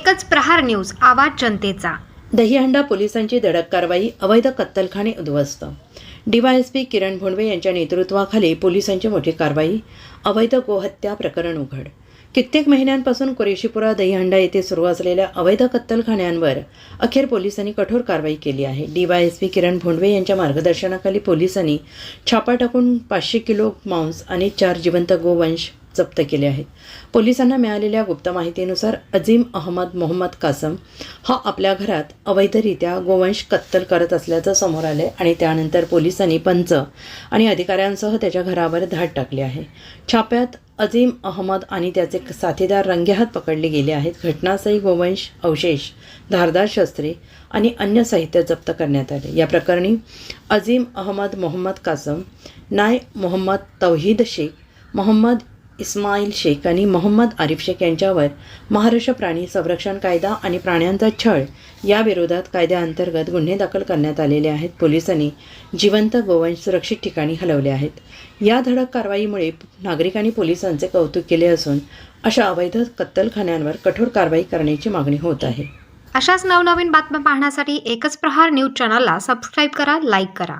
एकच प्रहार न्यूज आवाज जनतेचा. दहीहंडा पोलिसांची धडक कारवाई अवैध कत्तलखाने उद्ध्वस्त. डीवायएसपी किरण भोंडवे यांच्या नेतृत्वाखाली पोलिसांची मोठी कारवाई अवैध गोहत्या प्रकरण उघड. कित्येक महिन्यांपासून कुरेशीपुरा दहीहंडा येथे सुरू असलेल्या अवैध कत्तलखान्यांवर अखेर पोलिसांनी कठोर कारवाई केली आहे. डीवायएसपी किरण भोंडवे यांच्या मार्गदर्शनाखाली पोलिसांनी छापा टाकून पाचशे किलो मांस आणि चार जिवंत गोवंश जप्त केले आहेत पोलिसांना मिळालेल्या गुप्त माहितीनुसार अजीम अहमद मोहम्मद कासम हा आपल्या घरात अवैधरित्या गोवंश कत्तल करत असल्याचं समोर आले आणि त्यानंतर पोलिसांनी पंच आणि अधिकाऱ्यांसह त्याच्या घरावर धाड टाकली आहे. छाप्यात अजीम अहमद आणि त्याचे साथीदार रंगेहात पकडले गेले आहेत. घटनास्थळी गोवंश अवशेष धारदार शस्त्रे आणि अन्य साहित्य जप्त करण्यात आले. या प्रकरणी अजीम अहमद मोहम्मद कासम नाय मोहम्मद तौहीद शेख मोहम्मद इस्माईल शेख आणि मोहम्मद आरिफ शेख यांच्यावर महाराष्ट्र प्राणी संरक्षण कायदा आणि प्राण्यांचा छळ या विरोधात कायद्याअंतर्गत गुन्हे दाखल करण्यात आलेले आहेत. पोलिसांनी जिवंत गोवंश सुरक्षित ठिकाणी हलवले आहेत. या धडक कारवाईमुळे नागरिकांनी पोलिसांचे कौतुक केले असून अशा अवैध कत्तलखान्यांवर कठोर कारवाई करण्याची मागणी होत आहे. अशाच नवनवीन बातम्या पाहण्यासाठी एकच प्रहार न्यूज चॅनलला सबस्क्राईब करा लाईक करा.